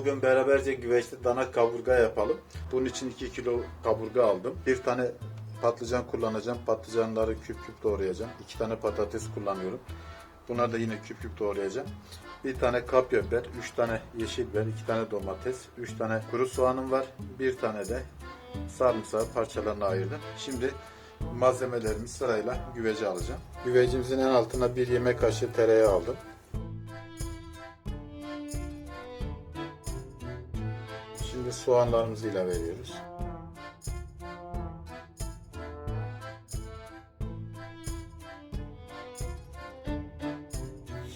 Bugün beraberce güveçli dana kaburga yapalım. Bunun için 2 kilo kaburga aldım. Bir tane patlıcan kullanacağım. Patlıcanları küp küp doğrayacağım. 2 tane patates kullanıyorum. Bunları da yine küp küp doğrayacağım. Bir tane kapya biber, 3 tane yeşil biber, 2 tane domates, 3 tane kuru soğanım var. Bir tane de sarımsağı parçalarına ayırdım. Şimdi malzemelerimi sırayla güvece alacağım. Güvecimizin en altına bir yemek kaşığı tereyağı aldım. Şimdi soğanlarımızı ilave ediyoruz.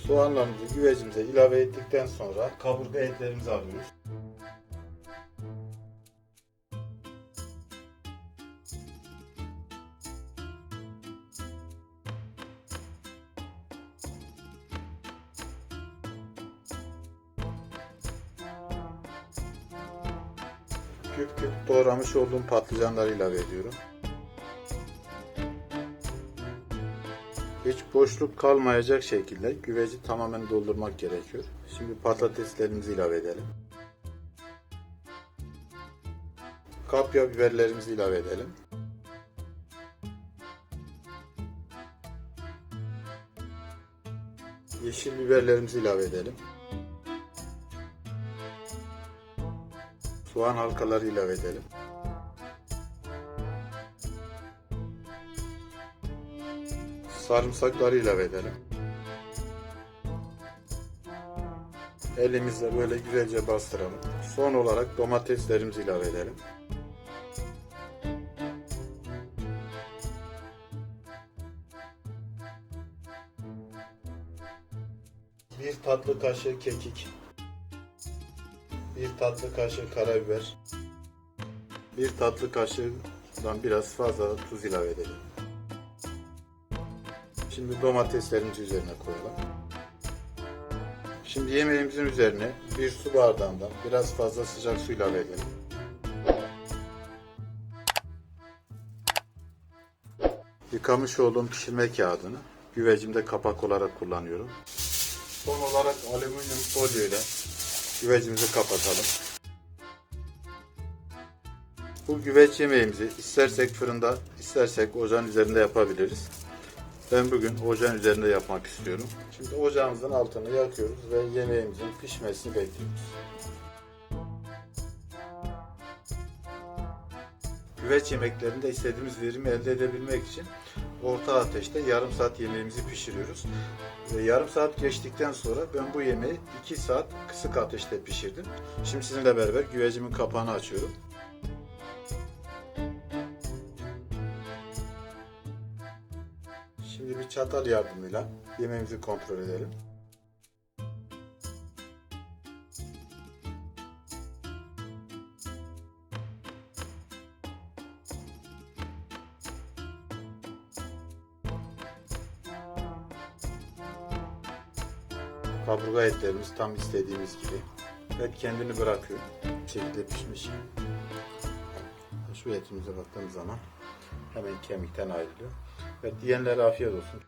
Soğanlarımızı güvecimize ilave ettikten sonra kaburga etlerimizi alıyoruz. Küp küp doğramış olduğum patlıcanları ilave ediyorum. Hiç boşluk kalmayacak şekilde güveci tamamen doldurmak gerekiyor. Şimdi patateslerimizi ilave edelim. Kapya biberlerimizi ilave edelim. Yeşil biberlerimizi ilave edelim. Soğan halkaları ilave edelim. Sarımsakları ilave edelim. Elimizle böyle güzelce bastıralım. Son olarak domateslerimizi ilave edelim. Bir tatlı kaşığı kekik. Bir tatlı kaşığı karabiber. Bir tatlı kaşığından biraz fazla tuz ilave edelim. Şimdi domateslerimizi üzerine koyalım. Şimdi yemeğimizin üzerine bir su bardağından biraz fazla sıcak su ilave edelim. Yıkamış olduğum pişirme kağıdını güvecimde kapak olarak kullanıyorum. Son olarak alüminyum folyo ile güvecimizi kapatalım. Bu güveç yemeğimizi istersek fırında, istersek ocağın üzerinde yapabiliriz. Ben bugün ocağın üzerinde yapmak istiyorum. Şimdi ocağımızın altını yakıyoruz ve yemeğimizin pişmesini bekliyoruz. Güveç yemeklerinde istediğimiz verimi elde edebilmek için orta ateşte yarım saat yemeğimizi pişiriyoruz. Ve yarım saat geçtikten sonra ben bu yemeği 2 saat kısık ateşte pişirdim. Şimdi sizinle beraber güvecimin kapağını açıyorum. Şimdi bir çatal yardımıyla yemeğimizi kontrol edelim. Kaburga etlerimiz tam istediğimiz gibi. Hep kendini bırakıyor. Bu şekilde pişmiş. Şu etimize baktığımız zaman hemen kemikten ayrılıyor. Ve diyenlere afiyet olsun.